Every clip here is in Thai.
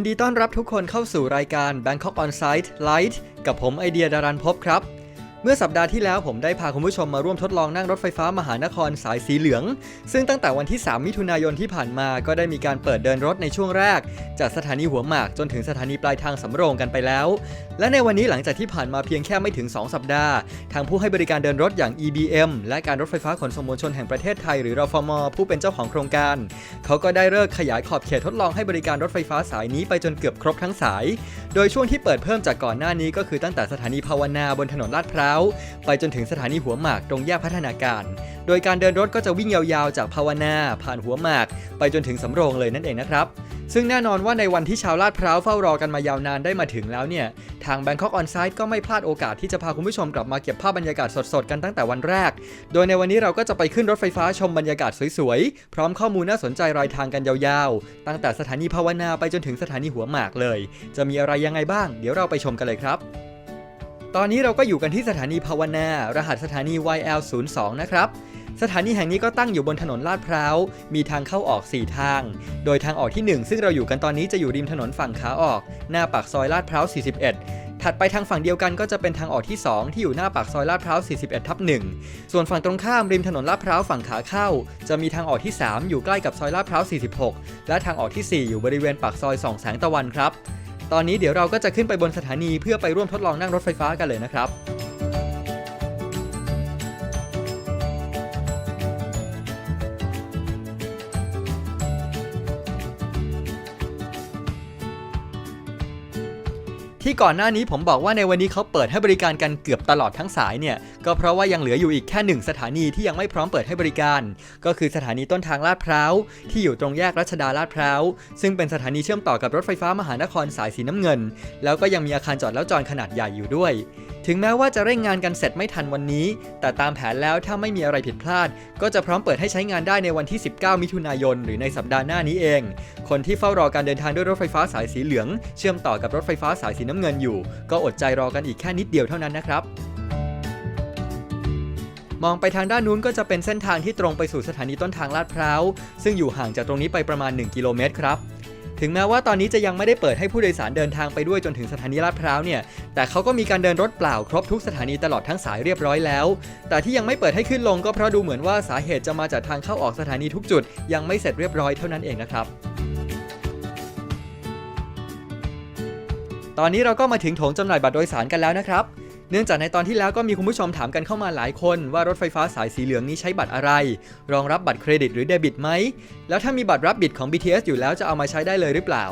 ยินดีต้อนรับทุกคนเข้าสู่รายการ Bangkok On Site Light กับผมไอเดียดารันพบครับ เมื่อสัปดาห์ที่แล้วผมได้พาคุณผู้ชมมาร่วมทดลองนั่งรถไฟฟ้ามหานครสายสีเหลือง ซึ่งตั้งแต่วันที่ 3 มิถุนายนที่ผ่านมาก็ได้มีการเปิดเดินรถในช่วงแรก จากสถานีหัวหมากจนถึงสถานีปลายทางสำโรงกันไปแล้ว และในวันนี้หลังจากที่ผ่านมาเพียงแค่ไม่ถึง 2 สัปดาห์ ทางผู้ให้บริการเดินรถอย่าง EBM และการรถไฟฟ้าขนส่งมวลชนแห่งประเทศไทยหรือรฟม ผู้เป็นเจ้าของโครงการ เขาก็ได้เลิกขยายขอบเขตทดลองให้บริการรถไฟฟ้าสายนี้ไปจนเกือบครบทั้งสาย โดยช่วงที่เปิดเพิ่มจากก่อนหน้านี้ก็คือตั้งแต่สถานีภาวนาบนถนนลาดพร้าวไปจนถึงสถานีหัวหมากตรงแยกพัฒนาการ โดยการเดินรถก็จะวิ่งยาวๆ จากภาวนา ผ่านหัวหมาก ไปจนถึงสำโรงเลยนั่นเองนะครับ ซึ่งแน่นอนว่าในวันที่ชาวลาดพร้าวเฝ้ารอกันมายาวนานได้มาถึงแล้วเนี่ย ทาง Bangkok On Site ก็ไม่พลาดโอกาสที่จะพาคุณผู้ชมกลับมาเก็บภาพบรรยากาศสดๆ กันตั้งแต่วันแรก โดยในวันนี้เราก็จะไปขึ้นรถไฟฟ้าชมบรรยากาศสวยๆ พร้อมข้อมูลน่าสนใจรายทางกันยาวๆ ตั้งแต่สถานีภาวนาไปจนถึงสถานีหัวหมากเลย จะมีอะไรยังไงบ้าง เดี๋ยวเราไปชมกันเลยครับตอนนี้เราก็อยู่กันที่สถานีภาวนารหัสสถานี YL02 นะครับ สถานีแห่งนี้ก็ตั้งอยู่บนถนนลาดพร้าว มีทางเข้าออก 4 ทาง โดยทางออกที่ 1 ซึ่งเราอยู่กันตอนนี้จะอยู่ริมถนนฝั่งขาออก หน้าปากซอยลาดพร้าว 41ถัดไปทางฝั่งเดียวกันก็จะเป็นทางออกที่ 2 ที่อยู่หน้าปากซอยลาดพร้าว 41 ทับ 1 ส่วนฝั่งตรงข้ามริมถนนลาดพร้าวฝั่งขาเข้า จะมีทางออกที่ 3 อยู่ใกล้กับซอยลาดพร้าว 46 และทางออกที่ 4 อยู่บริเวณปากซอยสองแสงตะวันครับ ตอนนี้เดี๋ยวเราก็จะขึ้นไปบนสถานีเพื่อไปร่วมทดลองนั่งรถไฟฟ้ากันเลยนะครับ ที่ก่อนหน้านี้ผมบอกว่าในวันนี้เขาเปิดให้บริการกันเกือบตลอดทั้งสายเนี่ยก็เพราะว่ายังเหลืออยู่อีกแค่หนึ่งสถานีที่ยังไม่พร้อมเปิดให้บริการ ก็คือสถานีต้นทางลาดพร้าวที่อยู่ตรงแยกรัชดาลาดพร้าวซึ่งเป็นสถานีเชื่อมต่อกับรถไฟฟ้ามหานครสายสีน้ำเงิน แล้วก็ยังมีอาคารจอดแล้วจอดขนาดใหญ่อยู่ด้วย ถึงแม้ว่าจะเร่งงานกันเสร็จไม่ทันวันนี้ แต่ตามแผนแล้วถ้าไม่มีอะไรผิดพลาด ก็จะพร้อมเปิดให้ใช้งานได้ในวันที่ 19 มิถุนายน หรือในสัปดาห์หน้านี้เอง คนที่เฝ้ารอการเดินทางด้วยรถไฟฟ้าสายสีเหลือง เชื่อมต่อกับรถไฟฟ้าสายสีน้ำเงินอยู่ ก็อดใจรอกันอีกแค่นิดเดียวเท่านั้นนะครับ มองไปทางด้านนู้นก็จะเป็นเส้นทางที่ตรงไปสู่สถานีต้นทางลาดพร้าวซึ่งอยู่ห่างจากตรงนี้ไปประมาณ 1 กิโลเมตรครับถึงแม้ว่าตอนนี้จะยังไม่ได้เปิดให้ผู้โดยสารเดินทางไปด้วยจนถึงสถานีลาดพร้าวเนี่ย แต่เขาก็มีการเดินรถเปล่าครบทุกสถานีตลอดทั้งสายเรียบร้อยแล้ว แต่ที่ยังไม่เปิดให้ขึ้นลงก็เพราะดูเหมือนว่าสาเหตุจะมาจากทางเข้าออกสถานีทุกจุด ยังไม่เสร็จเรียบร้อยเท่านั้นเองนะครับ ตอนนี้เราก็มาถึงโถงจำหน่ายบัตรโดยสารกันแล้วนะครับ เนื่องจากในตอนที่แล้วก็มีคุณผู้ชมถามกันเข้ามาหลายคนว่ารถไฟฟ้าสายสีเหลืองนี้ใช้บัตรอะไร รองรับบัตรเครดิตหรือเดบิตไหม แล้วถ้ามีบัตรรับบิตของ BTS อยู่แล้วจะเอามาใช้ได้เลยหรือเปล่า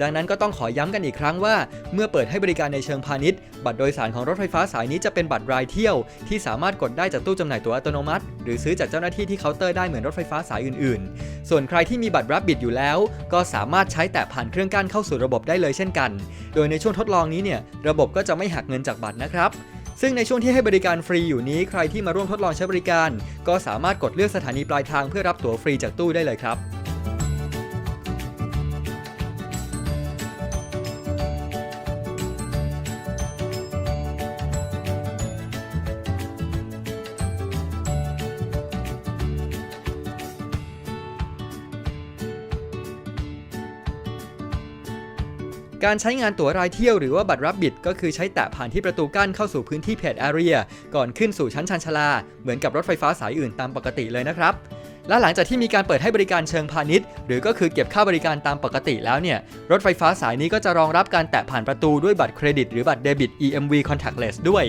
ดังนั้นก็ต้องขอย้ำกันอีกครั้งว่า เมื่อเปิดให้บริการในเชิงพาณิชย์ บัตรโดยสารของรถไฟฟ้าสายนี้จะเป็นบัตรรายเที่ยว ที่สามารถกดได้จากตู้จำหน่ายตั๋วอัตโนมัติ หรือซื้อจากเจ้าหน้าที่ที่เคาน์เตอร์ได้เหมือนรถไฟฟ้าสายอื่นๆส่วนใครที่มีบัตรรับบิตอยู่แล้ว ก็สามารถใช้แตะผ่านเครื่องกั้นเข้าสู่ระบบได้เลยเช่นกัน โดยในช่วงทดลองนี้เนี่ยระบบก็จะไม่หักเงินจากบัตรนะครับซึ่งในช่วงที่ให้บริการฟรีอยู่นี้ใครที่มาร่วมทดลองใช้บริการ ก็สามารถกดเลือกสถานีปลายทางเพื่อรับตั๋วฟรีจากตู้ได้เลยครับ การใช้งานตั๋วรายเที่ยวหรือว่าบัตรรับบิดก็คือใช้แตะผ่านที่ประตูกั้นเข้าสู่พื้นที่เพจ Area ก่อนขึ้นสู่ชั้นชานชาลา เหมือนกับรถไฟฟ้าสายอื่นตามปกติเลยนะครับ และหลังจากที่มีการเปิดให้บริการเชิงพาณิชย์ หรือก็คือเก็บค่าบริการตามปกติแล้วเนี่ย รถไฟฟ้าสายนี้ก็จะรองรับการแตะผ่านประตูด้วยบัตรเครดิตหรือบัตรเดบิต EMV contactless ด้วย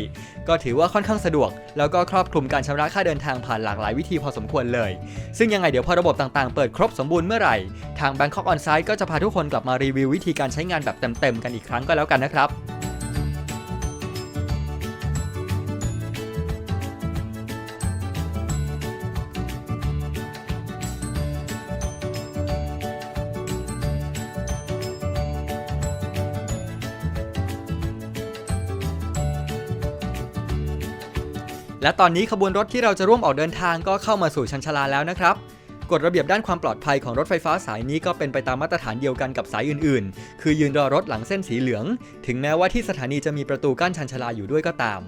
ก็ถือว่าค่อนข้างสะดวก แล้วก็ครอบคลุมการชำระค่าเดินทางผ่านหลากหลายวิธีพอสมควรเลย ซึ่งยังไงเดี๋ยวพอระบบต่างๆ เปิดครบสมบูรณ์เมื่อไหร่ ทาง Bangkok On Site ก็จะพาทุกคนกลับมารีวิววิธีการใช้งานแบบเต็มๆกันอีกครั้งก็แล้วกันนะครับ และตอนนี้ขบวนรถที่เราจะร่วมออกเดินทางก็เข้ามาสู่ชันชลาแล้วนะครับกฎระเบียบด้านความปลอดภัยของรถไฟฟ้าสายนี้ก็เป็นไปตามมาตรฐานเดียวกันกับสายอื่นๆ คือยืนรอรถหลังเส้นสีเหลือง ถึงแม้ว่าที่สถานีจะมีประตูกั้นชันชลาอยู่ด้วยก็ตาม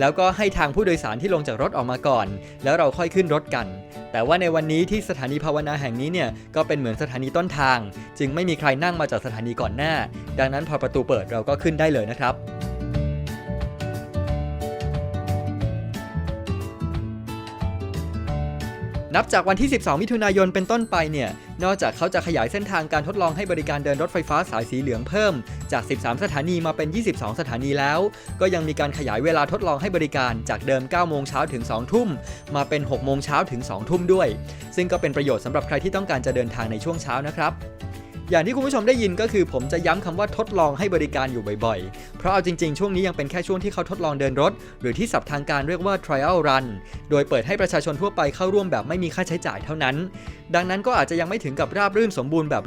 แล้วก็ให้ทางผู้โดยสารที่ลงจากรถออกมาก่อน แล้วเราค่อยขึ้นรถกัน แต่ว่าในวันนี้ที่สถานีภาวนาแห่งนี้เนี่ยก็เป็นเหมือนสถานีต้นทาง จึงไม่มีใครนั่งมาจากสถานีก่อนหน้า ดังนั้นพอประตูเปิดเราก็ขึ้นได้เลยนะครับ นับจากวันที่ 12 มิถุนายนเป็นต้นไปเนี่ย นอกจากเขาจะขยายเส้นทางการทดลองให้บริการเดินรถไฟฟ้าสายสีเหลืองเพิ่ม จาก 13 สถานีมาเป็น 22 สถานีแล้ว ก็ยังมีการขยายเวลาทดลองให้บริการจากเดิม 9 โมงเช้าถึง 2 ทุ่ม มาเป็น 6 โมงเช้าถึง 2 ทุ่มด้วย ซึ่งก็เป็นประโยชน์สำหรับใครที่ต้องการจะเดินทางในช่วงเช้านะครับ อย่างที่คุณผู้ชมได้ยินก็คือผมจะย้ำคำว่าทดลองให้บริการอยู่บ่อยๆ เพราะเอาจริงๆ ช่วงนี้ยังเป็นแค่ช่วงที่เขาทดลองเดินรถ หรือที่ศัพท์ทางการเรียกว่า trial run โดยเปิดให้ประชาชนทั่วไปเข้าร่วมแบบไม่มีค่าใช้จ่ายเท่านั้น ดังนั้นก็อาจจะยังไม่ถึงกับราบรื่นสมบูรณ์แบบ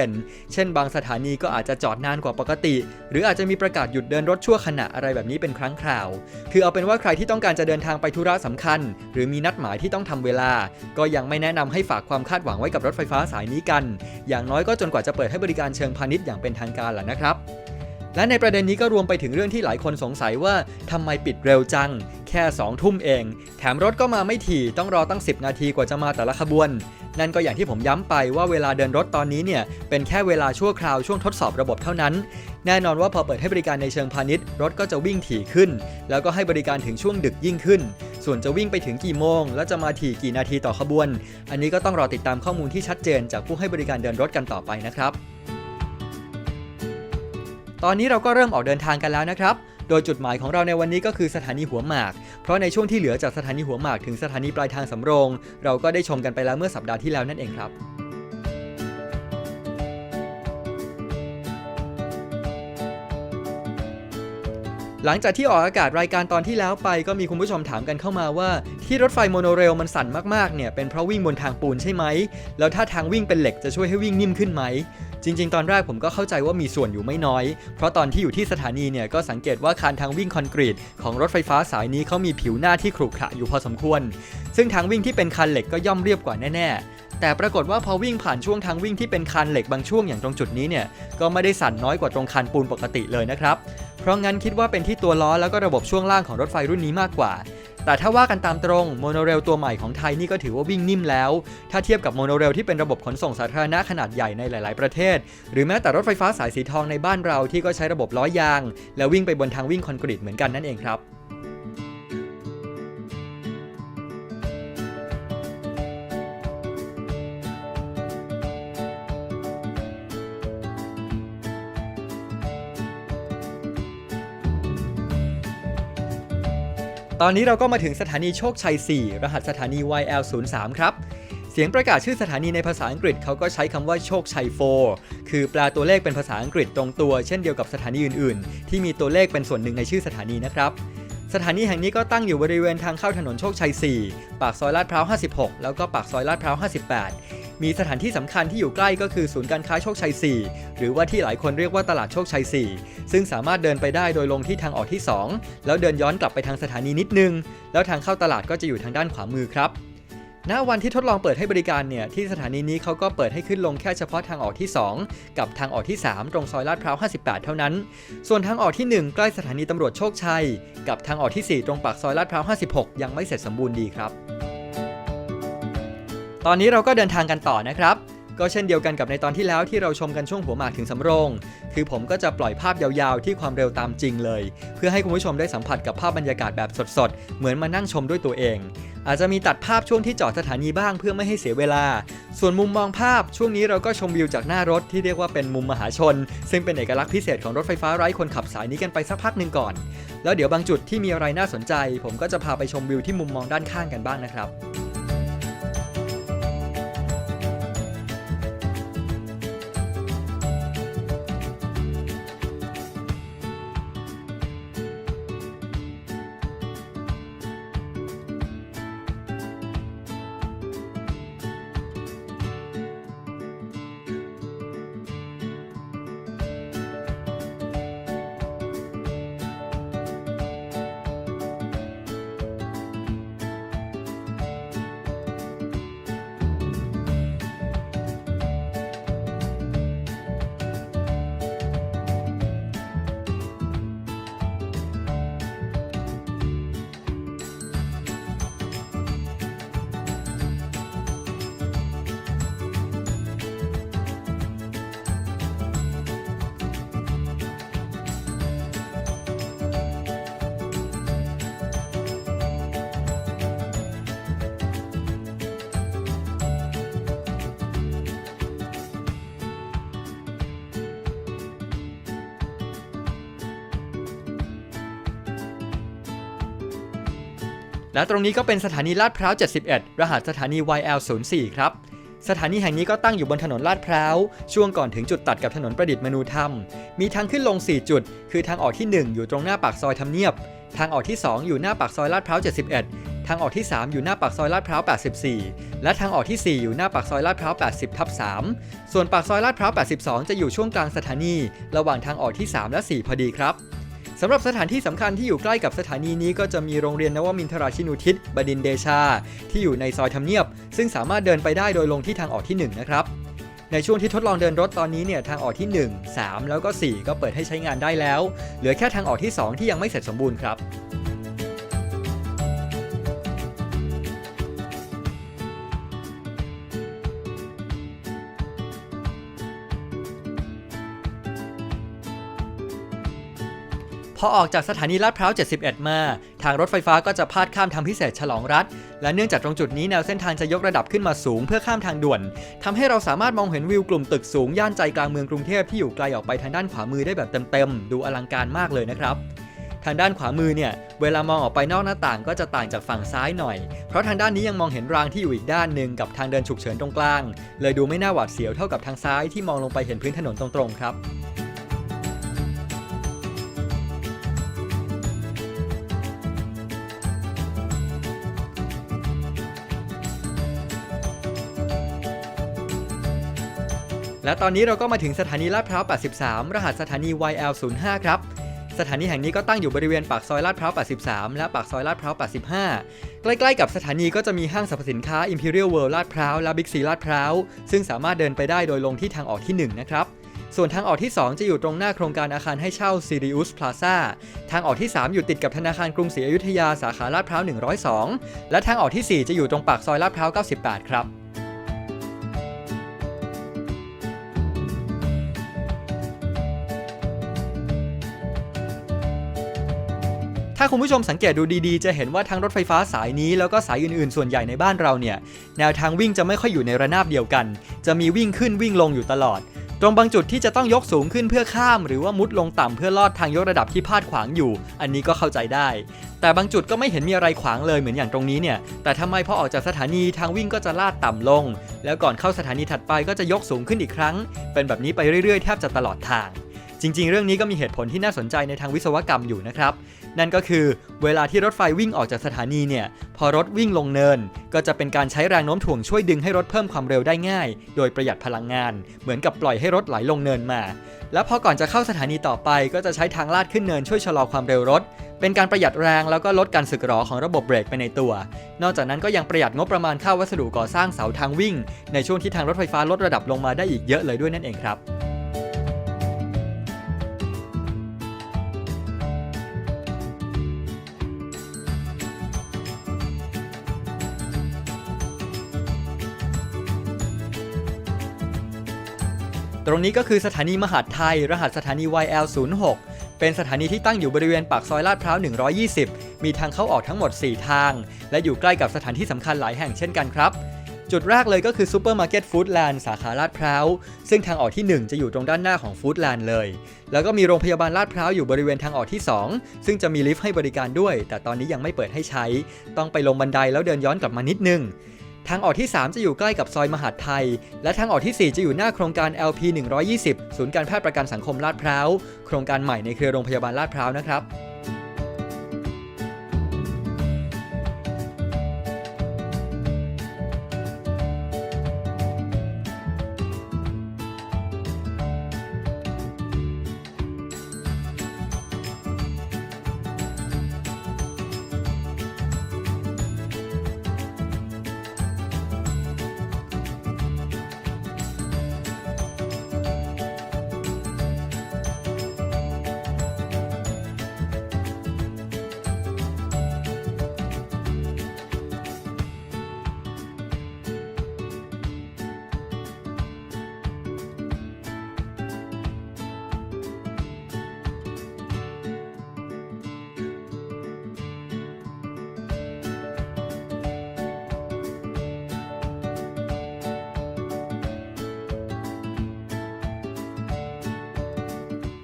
100%เช่นบางสถานีก็อาจจะจอดนานกว่าปกติ หรืออาจจะมีประกาศหยุดเดินรถชั่วขณะอะไรแบบนี้เป็นครั้งคราว คือเอาเป็นว่าใครที่ต้องการจะเดินทางไปธุระสำคัญ หรือมีนัดหมายที่ต้องทำเวลา ก็ยังไม่แนะนำให้ฝากความคาดหวังไว้กับรถไฟฟ้าสายนี้กัน อย่างน้อยก็จนกว่าจะเปิดให้บริการเชิงพาณิชย์อย่างเป็นทางการแล้วนะครับ และในประเด็นนี้ก็รวมไปถึงเรื่องที่หลายคนสงสัยว่าทำไมปิดเร็วจัง แค่ 2 ทุ่มเอง แถมรถก็มาไม่ถี่ต้องรอตั้ง 10 นาทีกว่าจะมาแต่ละขบวน นั่นก็อย่างที่ผมย้ำไปว่าเวลาเดินรถตอนนี้เนี่ย เป็นแค่เวลาชั่วคราวช่วงทดสอบระบบเท่านั้น แน่นอนว่าพอเปิดให้บริการในเชิงพาณิชย์ รถก็จะวิ่งถี่ขึ้น แล้วก็ให้บริการถึงช่วงดึกยิ่งขึ้น ส่วนจะวิ่งไปถึงกี่โมง แล้วจะมาถี่กี่นาทีต่อขบวน อันนี้ก็ต้องรอติดตามข้อมูลที่ชัดเจน จากผู้ให้บริการเดินรถกันต่อไปนะครับ ตอนนี้เราก็เริ่มออกเดินทางกันแล้วนะครับ โดยจุดหมายของเราในวันนี้ก็คือสถานีหัวหมาก เพราะในช่วงที่เหลือจากสถานีหัวหมากถึงสถานีปลายทางสำโรง เราก็ได้ชมกันไปแล้วเมื่อสัปดาห์ที่แล้วนั่นเองครับ หลังจากที่ออกอากาศรายการตอนที่แล้วไปก็มีคุณผู้ชมถามกันเข้ามาว่า ที่รถไฟโมโนเรลมันสั่นมากๆเนี่ยเป็นเพราะวิ่งบนทางปูนใช่ไหม แล้วถ้าทางวิ่งเป็นเหล็กจะช่วยให้วิ่งนิ่มขึ้นไหม จริง ๆ ตอนแรกผมก็เข้าใจว่ามีส่วนอยู่ไม่น้อย เพราะตอนที่อยู่ที่สถานีเนี่ยก็สังเกตว่าคานทางวิ่งคอนกรีต ของรถไฟฟ้าสายนี้เขามีผิวหน้าที่ขรุขระอยู่พอสมควร ซึ่งทางวิ่งที่เป็นคันเหล็กก็ย่อมเรียบกว่าแน่ๆ แต่ปรากฏว่าพอวิ่งผ่านช่วงทางวิ่งที่เป็นคานเหล็กบางช่วงอย่างตรงจุดนี้เนี่ยก็ไม่ได้สั่นน้อยกว่าตรงคานปูนปกติเลยนะครับ เพราะงั้นคิดว่าเป็นที่ตัวล้อแล้วก็ระบบช่วงล่างของรถไฟรุ่นนี้มากกว่า แต่ถ้าว่ากันตามตรงโมโนเรลตัวใหม่ของไทยนี่ก็ถือว่าวิ่งนิ่มแล้ว ถ้าเทียบกับโมโนเรลที่เป็นระบบขนส่งสาธารณะขนาดใหญ่ในหลาย ๆประเทศ หรือแม้แต่รถไฟฟ้าสายสีทองในบ้านเราที่ก็ใช้ระบบล้อยาง แล้ววิ่งไปบนทางวิ่งคอนกรีตเหมือนกันนั่นเองครับ ตอนนี้เราก็มาถึงสถานีโชคชัย 4 รหัสสถานี YL03 ครับ เสียงประกาศชื่อสถานีในภาษาอังกฤษเขาก็ใช้คำว่าโชคชัย 4 คือแปลตัวเลขเป็นภาษาอังกฤษตรงตัว เช่นเดียวกับสถานีอื่น ๆ ที่มีตัวเลขเป็นส่วนหนึ่งในชื่อสถานีนะครับ สถานีแห่งนี้ก็ตั้งอยู่บริเวณทางเข้าถนนโชคชัย 4 ปากซอยลาดพร้าว 56 แล้วก็ปากซอยลาดพร้าว 58 มีสถานที่สำคัญที่อยู่ใกล้ก็คือศูนย์การค้าโชคชัย 4 หรือว่าที่หลายคนเรียกว่าตลาดโชคชัย 4 ซึ่งสามารถเดินไปได้โดยลงที่ทางออกที่ 2 แล้วเดินย้อนกลับไปทางสถานีนิดนึง แล้วทางเข้าตลาดก็จะอยู่ทางด้านขวามือครับ ณวันที่ทดลองเปิดให้บริการเนี่ยที่สถานีนี้เขาก็เปิดให้ขึ้นลงแค่เฉพาะทางออกที่ 2 กับทางออกที่ 3 ตรงซอยลาดพร้าว 58 เท่านั้น ส่วนทางออกที่ 1 ใกล้สถานีตำรวจโชคชัย กับทางออกที่ 4 ตรงปากซอยลาดพร้าว 56 ยังไม่เสร็จสมบูรณ์ดีครับ ตอนนี้เราก็เดินทางกันต่อนะครับ ก็เช่นเดียวกันกับในตอนที่แล้วที่เราชมกันช่วงหัวหมากถึงสำโรง คือผมก็จะปล่อยภาพยาวๆ ที่ความเร็วตามจริงเลย เพื่อให้คุณผู้ชมได้สัมผัสกับภาพบรรยากาศแบบสดๆ เหมือนมานั่งชมด้วยตัวเอง อาจจะมีตัดภาพช่วงที่จอดสถานีบ้างเพื่อไม่ให้เสียเวลา ส่วนมุมมองภาพช่วงนี้เราก็ชมวิวจากหน้ารถที่เรียกว่าเป็นมุมมหาชน ซึ่งเป็นเอกลักษณ์พิเศษของรถไฟฟ้าไร้คนขับสายนี้กันไปสักพักหนึ่งก่อน แล้วเดี๋ยวบางจุดที่มีอะไรน่าสนใจ ผมก็จะพาไปชมวิวที่มุมมองด้านข้างกันบ้างนะครับ และตรงนี้ก็เป็นสถานีลาดพร้าว 71 รหัสสถานี YL04 ครับ สถานีแห่งนี้ก็ตั้งอยู่บนถนนลาดพร้าว ช่วงก่อนถึงจุดตัดกับถนนประดิษฐ์มนูธรรม มีทางขึ้นลง 4 จุด คือทางออกที่ 1 อยู่ตรงหน้าปากซอยทำเนียบ ทางออกที่ 2 อยู่หน้าปากซอยลาดพร้าว 71 ทางออกที่ 3 อยู่หน้าปากซอยลาดพร้าว 84 และทางออกที่ 4 อยู่หน้าปากซอยลาดพร้าว 80ทับ3ส่วนปากซอยลาดพร้าว 82 จะอยู่ช่วงกลางสถานี ระหว่างทางออกที่ 3 และ 4 พอดีครับ สำหรับสถานที่สำคัญที่อยู่ใกล้กับสถานีนี้ก็จะมีโรงเรียนนวมินทราชินูทิศบดินเดชา ที่อยู่ในซอยทำเนียบ ซึ่งสามารถเดินไปได้โดยลงที่ทางออกที่ 1 นะครับ ในช่วงที่ทดลองเดินรถตอนนี้เนี่ยทางออกที่ 1 3 แล้วก็ 4 ก็เปิดให้ใช้งานได้แล้ว เหลือแค่ทางออกที่ 2 ที่ยังไม่เสร็จสมบูรณ์ครับ พอออกจากสถานีลาดพร้าว 71 มา ทางรถไฟฟ้าก็จะพาดข้ามทางพิเศษฉลองรัฐ และเนื่องจากตรงจุดนี้แนวเส้นทางจะยกระดับขึ้นมาสูงเพื่อข้ามทางด่วนทำให้เราสามารถมองเห็นวิวกลุ่มตึกสูงย่านใจกลางเมืองกรุงเทพที่อยู่ไกลออกไปทางด้านขวามือได้แบบเต็มๆ ดูอลังการมากเลยนะครับทางด้านขวามือเนี่ย เวลามองออกไปนอกหน้าต่างก็จะต่างจากฝั่งซ้ายหน่อย เพราะทางด้านนี้ยังมองเห็นรางที่อยู่อีกด้านหนึ่งกับทางเดินฉุกเฉินตรงกลาง เลยดูไม่น่าหวาดเสียวเท่ากับทางซ้ายที่มองลงไปเห็นพื้นถนนตรงๆครับ และตอนนี้เราก็มาถึงสถานีลาดพร้าว 83 รหัสสถานี YL05 ครับ สถานีแห่งนี้ก็ตั้งอยู่บริเวณปากซอยลาดพร้าว 83 และปากซอยลาดพร้าว 85 ใกล้ๆ กับสถานีก็จะมีห้างสรรพสินค้า Imperial World ลาดพร้าวและ Big C ลาดพร้าว ซึ่งสามารถเดินไปได้โดยลงที่ทางออกที่ 1 นะครับส่วนทางออกที่ 2 จะอยู่ตรงหน้าโครงการอาคารให้เช่า Sirius Plaza ทางออกที่ 3 อยู่ติดกับธนาคารกรุงศรีอยุธยาสาขาลาดพร้าว 102 และทางออกที่ 4 จะอยู่ตรงปากซอยลาดพร้าว 98 ครับ คุณผู้ชมสังเกตดูดีๆ จะเห็นว่าทั้งรถไฟฟ้าสายนี้แล้วก็สายอื่นๆ ส่วนใหญ่ในบ้านเราเนี่ย แนวทางวิ่งจะไม่ค่อยอยู่ในระนาบเดียวกัน จะมีวิ่งขึ้นวิ่งลงอยู่ตลอด ตรงบางจุดที่จะต้องยกสูงขึ้นเพื่อข้าม หรือว่ามุดลงต่ำเพื่อลอดทางยกระดับที่พาดขวางอยู่ อันนี้ก็เข้าใจได้ แต่บางจุดก็ไม่เห็นมีอะไรขวางเลยเหมือนอย่างตรงนี้เนี่ย แต่ทำไมพอออกจากสถานีทางวิ่งก็จะลาดต่ำลง แล้วก่อนเข้าสถานีถัดไปก็จะยกสูงขึ้นอีกครั้ง เป็นแบบนี้ไปเรื่อยๆแทบจะตลอดทางจริงๆ เรื่องนี้ก็มีเหตุผลที่น่าสนใจในทางวิศวกรรมอยู่นะครับ นั่นก็คือเวลาที่รถไฟวิ่งออกจากสถานีเนี่ย พอรถวิ่งลงเนิน ก็จะเป็นการใช้แรงโน้มถ่วงช่วยดึงให้รถเพิ่มความเร็วได้ง่าย โดยประหยัดพลังงาน เหมือนกับปล่อยให้รถไหลลงเนินมา แล้วพอก่อนจะเข้าสถานีต่อไป ก็จะใช้ทางลาดขึ้นเนินช่วยชะลอความเร็วรถ เป็นการประหยัดแรงแล้วก็ลดการสึกหรอของระบบเบรกไปในตัว นอกจากนั้นก็ยังประหยัดงบประมาณค่าวัสดุก่อสร้างเสาทางวิ่ง ในช่วงที่ทางรถไฟฟ้าลดระดับลงมาได้อีกเยอะเลยด้วยนั่นเองครับ ตรงนี้ก็คือสถานีมหาดไทย รหัสสถานี YL06 เป็นสถานีที่ตั้งอยู่บริเวณปากซอยลาดพร้าว 120 มีทางเข้าออกทั้งหมด 4 ทาง และอยู่ใกล้กับสถานที่สำคัญหลายแห่งเช่นกันครับ จุดแรกเลยก็คือซูเปอร์มาร์เก็ตฟู้ดแลนด์สาขาลาดพร้าว ซึ่งทางออกที่ 1 จะอยู่ตรงด้านหน้าของฟู้ดแลนด์เลย แล้วก็มีโรงพยาบาลลาดพร้าวอยู่บริเวณทางออกที่ 2 ซึ่งจะมีลิฟต์ให้บริการด้วย แต่ตอนนี้ยังไม่เปิดให้ใช้ ต้องไปลงบันไดแล้วเดินย้อนกลับมานิดนึง ทางออกที่ 3 จะอยู่ใกล้กับซอยมหาดไทย และทางออกที่ 4 จะอยู่หน้าโครงการ LP 120 ศูนย์การแพทย์ประกันสังคมลาดพร้าว โครงการใหม่ในเครือโรงพยาบาลลาดพร้าวนะครับ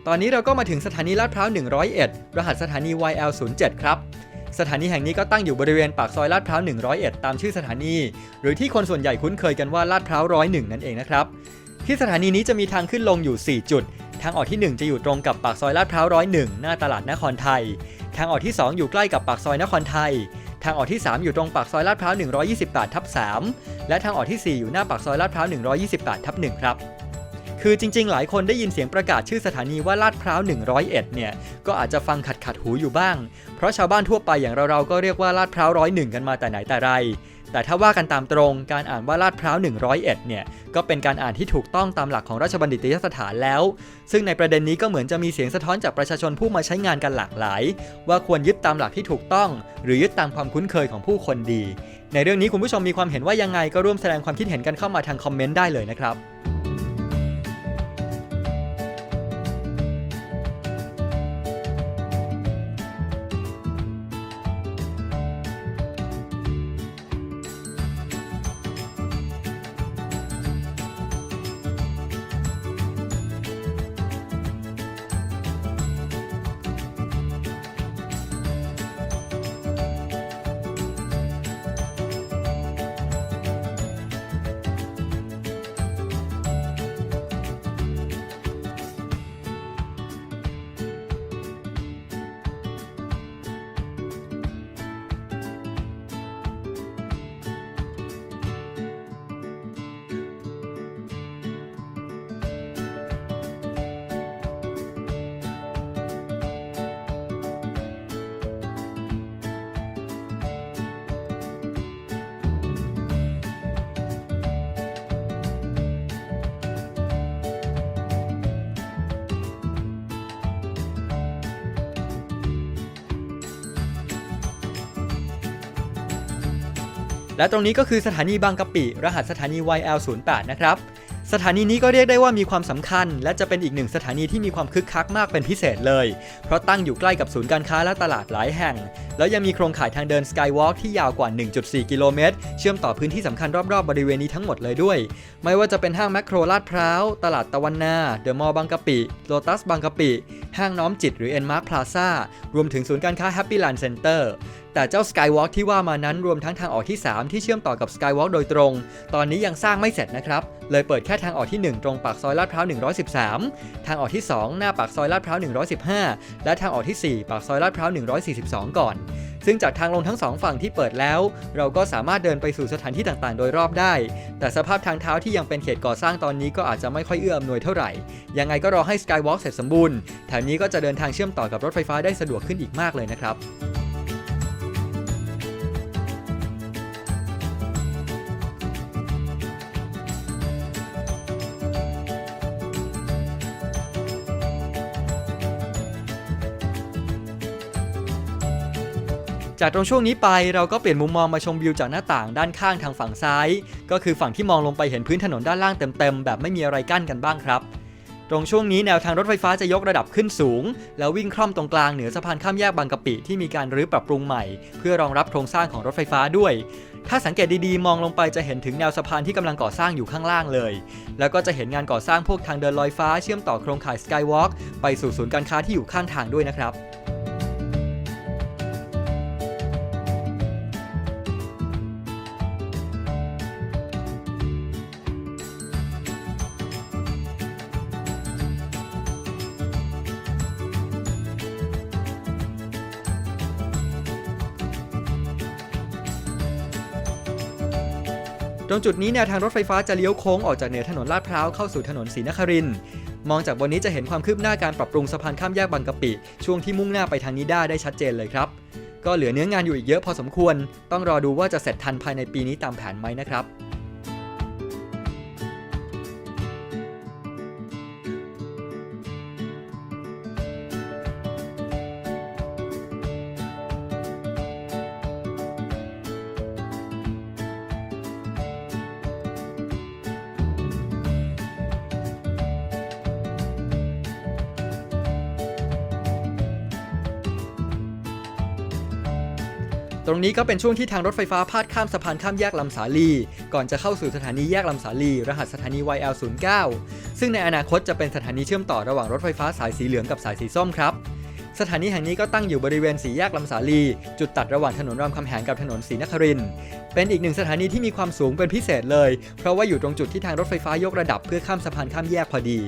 ตอนนี้เราก็มาถึงสถานีลาดพร้าว 101 รหัสสถานี YL07 ครับ สถานีแห่งนี้ก็ตั้งอยู่บริเวณปากซอยลาดพร้าว 101 ตามชื่อสถานี หรือที่คนส่วนใหญ่คุ้นเคยกันว่าลาดพร้าวร้อยหนึ่งนั่นเองนะครับ ที่สถานีนี้จะมีทางขึ้นลงอยู่ 4 จุด ทางออกที่ 1 จะอยู่ตรงกับปากซอยลาดพร้าวร้อยหนึ่งหน้าตลาดนครไทย ทางออกที่ 2 อยู่ใกล้กับปากซอยนครไทย ทางออกที่ 3 อยู่ตรงปากซอยลาดพร้าว 128 ทับ 3 และทางออกทีสี่4 อยู่หน้าปากซอยลาดพร้าว 128 ทับ 1 ครับ คือจริง ๆ หลายคนได้ยินเสียงประกาศชื่อสถานีว่าลาดพร้าว 101 เนี่ย ก็อาจจะฟังขัดขัดหูอยู่บ้าง เพราะชาวบ้านทั่วไปอย่างเราๆก็เรียกว่าลาดพร้าวร้อยหนึ่งกันมาแต่ไหนแต่ไร แต่ถ้าว่ากันตามตรงการอ่านว่าลาดพร้าว 101 เนี่ย ก็เป็นการอ่านที่ถูกต้องตามหลักของราชบัณฑิตยสถานแล้ว ซึ่งในประเด็นนี้ก็เหมือนจะมีเสียงสะท้อนจากประชาชนผู้มาใช้งานกันหลากหลาย ว่าควรยึดตามหลักที่ถูกต้อง หรือยึดตามความคุ้นเคยของผู้คนดี ในเรื่องนี้คุณผู้ชมมีความเห็นว่ายังไงก็ร่วมแสดงความคิดเห็นกันเข้ามาทางคอมเมนต์ได้เลยนะครับ และตรงนี้ก็คือสถานีบางกะปิ รหัสสถานี YL08 นะครับ สถานีนี้ก็เรียกได้ว่ามีความสำคัญ และจะเป็นอีกหนึ่งสถานีที่มีความคึกคักมากเป็นพิเศษเลย เพราะตั้งอยู่ใกล้กับศูนย์การค้าและตลาดหลายแห่ง แล้วยังมีโครงข่ายทางเดิน Skywalk ที่ยาวกว่า 1.4 กิโลเมตร เชื่อมต่อพื้นที่สำคัญรอบๆบริเวณนี้ทั้งหมดเลยด้วย ไม่ว่าจะเป็นห้างแมคโครลาดพร้าว ตลาดตะวันนา เดอะมอลล์บางกะปิโลตัสบางกะปิ ห้างน้อมจิตหรือ e n m a r k Plaza รวมถึงศูนย์การค้า Happy Land Center แต่ ต่เจ้า Skywalk ที่ว่ามานั้นรวมทั้งทางออกที่ 3 ที่เชื่อมต่อกับ Skywalk โดยตรง ตอนนี้ยังสร้างไม่เสร็จนะครับ เลยเปิดแค่ทางออกที่ 1 ตรงปากซอยลาดพร้าว 113 ทางออกที่ 2 หน้าปากซอยลาดพร้าว 115 และทางออกที่ 4 ปากซอยลาดพร้าว 142 ก่อน ซึ่งจากทางลงทั้งสองฝั่งที่เปิดแล้ว เราก็สามารถเดินไปสู่สถานที่ต่างๆ โดยรอบได้ แต่สภาพทางเท้าที่ยังเป็นเขตก่อสร้างตอนนี้ก็อาจจะไม่ค่อยเอื้ออำนวยเท่าไหร่ ยังไงก็รอให้ Skywalk เสร็จสมบูรณ์ แถมนี้ก็จะเดินทางเชื่อมต่อกับรถไฟฟ้าได้สะดวกขึ้นอีกมากเลยนะครับ จากตรงช่วงนี้ไปเราก็เปลี่ยนมุมมองมาชมวิวจากหน้าต่างด้านข้างทางฝั่งซ้าย ก็คือฝั่งที่มองลงไปเห็นพื้นถนนด้านล่างเต็มๆแบบไม่มีอะไรกั้นกันบ้างครับ ตรงช่วงนี้แนวทางรถไฟฟ้าจะยกระดับขึ้นสูง แล้ววิ่งคล่อมตรงกลางเหนือสะพานข้ามแยกบางกะปิที่มีการรื้อปรับปรุงใหม่ เพื่อรองรับโครงสร้างของรถไฟฟ้าด้วย ถ้าสังเกตดีๆ มองลงไปจะเห็นถึงแนวสะพานที่กำลังก่อสร้างอยู่ข้างล่างเลย แล้วก็จะเห็นงานก่อสร้างพวกทางเดินลอยฟ้าเชื่อมต่อโครงข่าย Skywalk ไปสู่ศูนย์การค้าที่อยู่ข้างทางด้วยนะครับ ตรงจุดนี้แนวทางรถไฟฟ้าจะเลี้ยวโค้งออกจากเหนือถนนลาดพร้าวเข้าสู่ถนนศรีนครินมองจากบนนี้จะเห็นความคืบหน้าการปรับปรุงสะพานข้ามแยกบางกะปิ ช่วงที่มุ่งหน้าไปทางนิด้าได้ชัดเจนเลยครับ ก็เหลือเนื้องานอยู่อีกเยอะพอสมควร ต้องรอดูว่าจะเสร็จทันภายในปีนี้ตามแผนไหมนะครับ ตรงนี้ก็เป็นช่วงที่ทางรถไฟฟ้าพาดข้ามสะพานข้ามแยกลำสาลี ก่อนจะเข้าสู่สถานีแยกลำสาลี รหัสสถานี YL09 ซึ่งในอนาคตจะเป็นสถานีเชื่อมต่อระหว่างรถไฟฟ้าสายสีเหลืองกับสายสีส้มครับ สถานีแห่งนี้ก็ตั้งอยู่บริเวณสีแยกลำสาลี จุดตัดระหว่างถนนรามคำแหงกับถนนศรีนครินเป็นอีกหนึ่งสถานีที่มีความสูงเป็นพิเศษเลย เพราะว่าอยู่ตรงจุดที่ทางรถไฟฟ้ายกระดับเพื่อข้ามสะพานข้ามแยกพอดี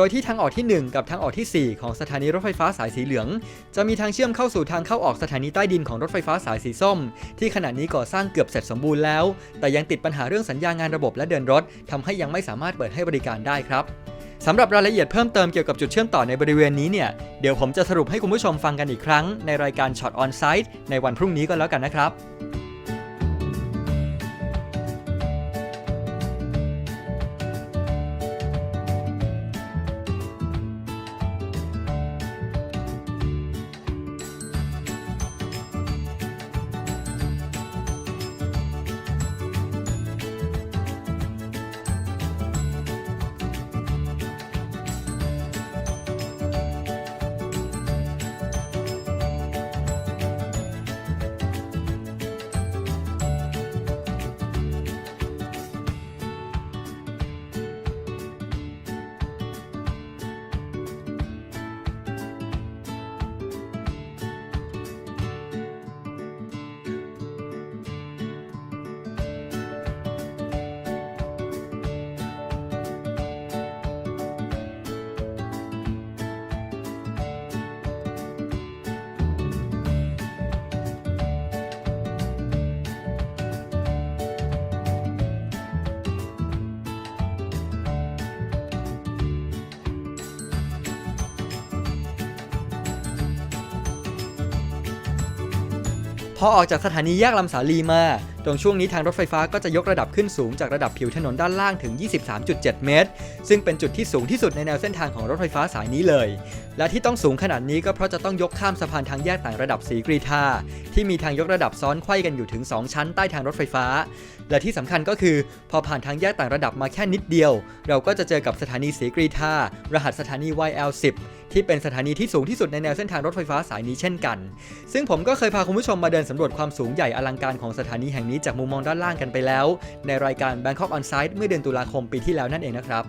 โดยที่ทางออกที่ 1 กับทางออกทีสี่ 4 ของสถานีรถไฟฟ้าสายสีเหลือง จะมีทางเชื่อมเข้าสู่ทางเข้าออกสถานีใต้ดินของรถไฟฟ้าสายสีส้ม ที่ขณะนี้ก่อสร้างเกือบเสร็จสมบูรณ์แล้ว แต่ยังติดปัญหาเรื่องสัญญางานระบบและเดินรถทำให้ยังไม่สามารถเปิดให้บริการได้ครับสำหรับรายละเอียดเพิ่มเติมเกี่ยวกับจุดเชื่อมต่อในบริเวณนี้เนี่ย เดี๋ยวผมจะสรุปให้คุณผู้ชมฟังกันอีกครั้ง ในรายการช็อตออนไซต์ในวันพรุ่งนี้ก็แล้วกันนะครับ พอออกจากสถานีแยกลำสาลีมา ตรงช่วงนี้ทางรถไฟฟ้าก็จะยกระดับขึ้นสูงจากระดับผิวถนนด้านล่างถึง 23.7 เมตร ซึ่งเป็นจุดที่สูงที่สุดในแนวเส้นทางของรถไฟฟ้าสายนี้เลย และที่ต้องสูงขนาดนี้ก็เพราะจะต้องยกข้ามสะพานทางแยกต่างระดับสีกรีธาที่มีทางยกระดับซ้อนไขว้กันอยู่ถึง 2 ชั้นใต้ทางรถไฟฟ้า และที่สำคัญก็คือ พอผ่านทางแยกต่างระดับมาแค่นิดเดียว เราก็จะเจอกับสถานีสีกรีธารหัสสถานี YL10 ที่เป็นสถานีที่สูงที่สุดในแนวเส้นทางรถไฟฟ้าสายนี้เช่นกัน ซึ่งผมก็เคยพาคุณผู้ชมมาเดินสำรวจความสูงใหญ่อลังการของสถานีแห่งนี้จากมุมมองด้านล่างกันไปแล้ว ในรายการ Bangkok On Site เมื่อเดือนตุลาคมปีที่แล้วนั่นเองนะครับ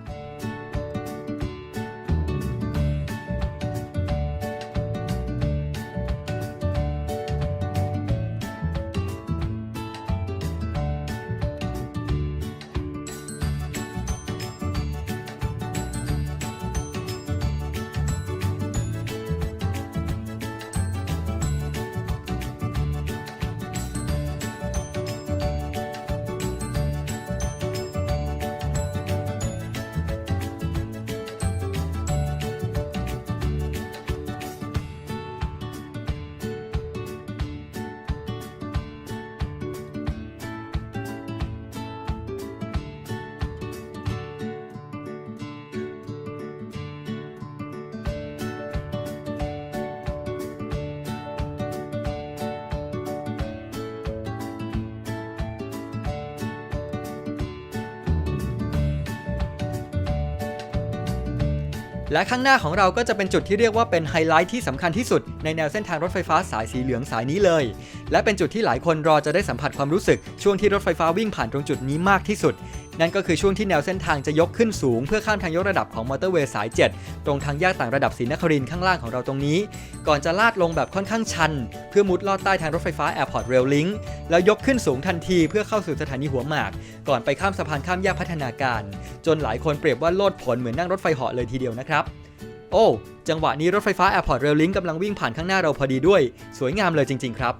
และข้างหน้าของเราก็จะเป็นจุดที่เรียกว่าเป็นไฮไลท์ที่สำคัญที่สุดในแนวเส้นทางรถไฟฟ้าสายสีเหลืองสายนี้เลย และเป็นจุดที่หลายคนรอจะได้สัมผัสความรู้สึกช่วงที่รถไฟฟ้าวิ่งผ่านตรงจุดนี้มากที่สุด นั่นก็คือช่วงที่แนวเส้นทางจะยกขึ้นสูง เพื่อข้ามทางยกระดับของมอเตอร์เวย์สาย 7 ตรงทางแยกต่างระดับศรีนครินข้างล่างของเราตรงนี้ ก่อนจะลาดลงแบบค่อนข้างชัน เพื่อมุดลอดใต้ทางรถไฟฟ้า Airport Rail Link แล้วยกขึ้นสูงทันทีเพื่อเข้าสู่สถานีหัวหมาก ก่อนไปข้ามสะพานข้ามแยกพัฒนาการ จนหลายคนเปรียบว่าโลดผลเหมือนนั่งรถไฟเหาะเลยทีเดียวนะครับโอ้ จังหวะนี้รถไฟฟ้า Airport Rail Link กำลังวิ่งผ่านข้างหน้าเราพอดีด้วย สวยงามเลยจริง ๆ ครับ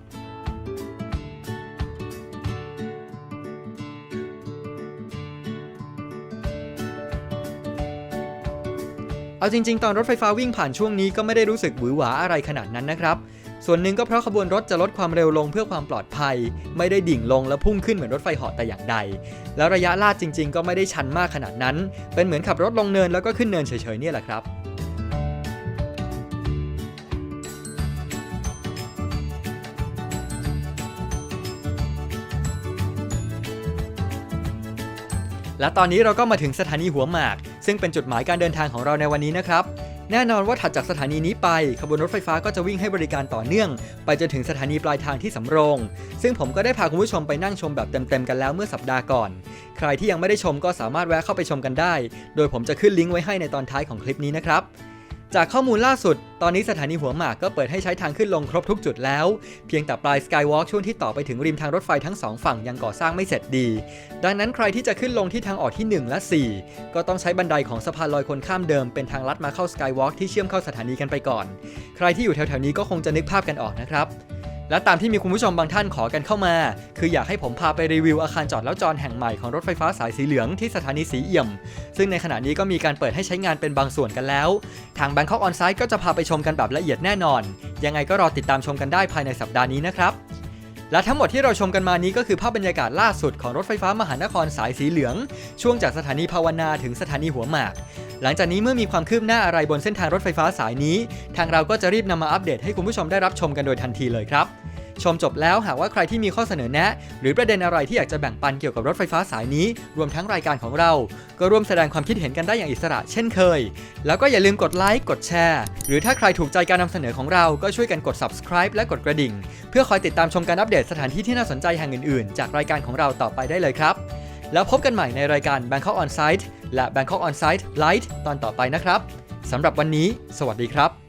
จริง ๆ ตอนรถไฟฟ้าวิ่งผ่านช่วงนี้ก็ไม่ได้รู้สึกหวือหวาอะไรขนาดนั้นนะครับ ส่วนหนึ่งก็เพราะขบวนรถจะลดความเร็วลงเพื่อความปลอดภัย ไม่ได้ดิ่งลงและพุ่งขึ้นเหมือนรถไฟเหาะแต่อย่างใด แล้วระยะลาดจริง ๆ ก็ไม่ได้ชันมากขนาดนั้น เป็นเหมือนขับรถลงเนินแล้วก็ขึ้นเนินเฉยๆเนี่ยแหละครับ และตอนนี้เราก็มาถึงสถานีหัวหมาก ซึ่งเป็นจุดหมายการเดินทางของเราในวันนี้นะครับ แน่นอนว่าถัดจากสถานีนี้ไป ขบวนรถไฟฟ้าก็จะวิ่งให้บริการต่อเนื่อง ไปจนถึงสถานีปลายทางที่สำโรง ซึ่งผมก็ได้พาคุณผู้ชมไปนั่งชมแบบเต็มๆกันแล้วเมื่อสัปดาห์ก่อน ใครที่ยังไม่ได้ชมก็สามารถแวะเข้าไปชมกันได้ โดยผมจะขึ้นลิงก์ไว้ให้ในตอนท้ายของคลิปนี้นะครับ จากข้อมูลล่าสุด ตอนนี้สถานีหัวหมากก็เปิดให้ใช้ทางขึ้นลงครบทุกจุดแล้ว เพียงแต่ปลายสกายวอล์กช่วงที่ต่อไปถึงริมทางรถไฟทั้งสองฝั่งยังก่อสร้างไม่เสร็จดี ดังนั้นใครที่จะขึ้นลงที่ทางออกที่ 1 และ 4 ก็ต้องใช้บันไดของสะพานลอยคนข้ามเดิมเป็นทางลัดมาเข้าสกายวอล์กที่เชื่อมเข้าสถานีกันไปก่อน ใครที่อยู่แถวๆนี้ก็คงจะนึกภาพกันออกนะครับ และตามที่มีคุณผู้ชมบางท่านขอกันเข้ามา คืออยากให้ผมพาไปรีวิวอาคารจอดแล้วจอดแห่งใหม่ของรถไฟฟ้าสายสีเหลืองที่สถานีสีเอี่ยม ซึ่งในขณะนี้ก็มีการเปิดให้ใช้งานเป็นบางส่วนกันแล้ว ทาง Bangkok On Site ก็จะพาไปชมกันแบบละเอียดแน่นอน ยังไงก็รอติดตามชมกันได้ภายในสัปดาห์นี้นะครับและทั้งหมดที่เราชมกันมานี้ก็คือภาพบรรยากาศล่าสุดของรถไฟฟ้ามหานครสายสีเหลือง ช่วงจากสถานีภาวนาถึงสถานีหัวหมาก หลังจากนี้เมื่อมีความคืบหน้าอะไรบนเส้นทางรถไฟฟ้าสายนี้ ทางเราก็จะรีบนำมาอัปเดตให้คุณผู้ชมได้รับชมกันโดยทันทีเลยครับ ชมจบแล้วหากว่าใครที่มีข้อเสนอแนะ หรือประเด็นอะไรที่อยากจะแบ่งปันเกี่ยวกับรถไฟฟ้าสายนี้ รวมทั้งรายการของเรา ก็ร่วมแสดงความคิดเห็นกันได้อย่างอิสระเช่นเคย แล้วก็อย่าลืมกดไลค์กดแชร์หรือถ้าใครถูกใจการนำเสนอของเราก็ช่วยกันกด subscribe และกดกระดิ่ง เพื่อคอยติดตามชมการอัปเดตสถานที่ที่น่าสนใจแห่งอื่นๆ จากรายการของเราต่อไปได้เลยครับ แล้วพบกันใหม่ในรายการ Bangkok On Site และ Bangkok On Site Light ตอนต่อไปนะครับสำหรับวันนี้ สวัสดีครับ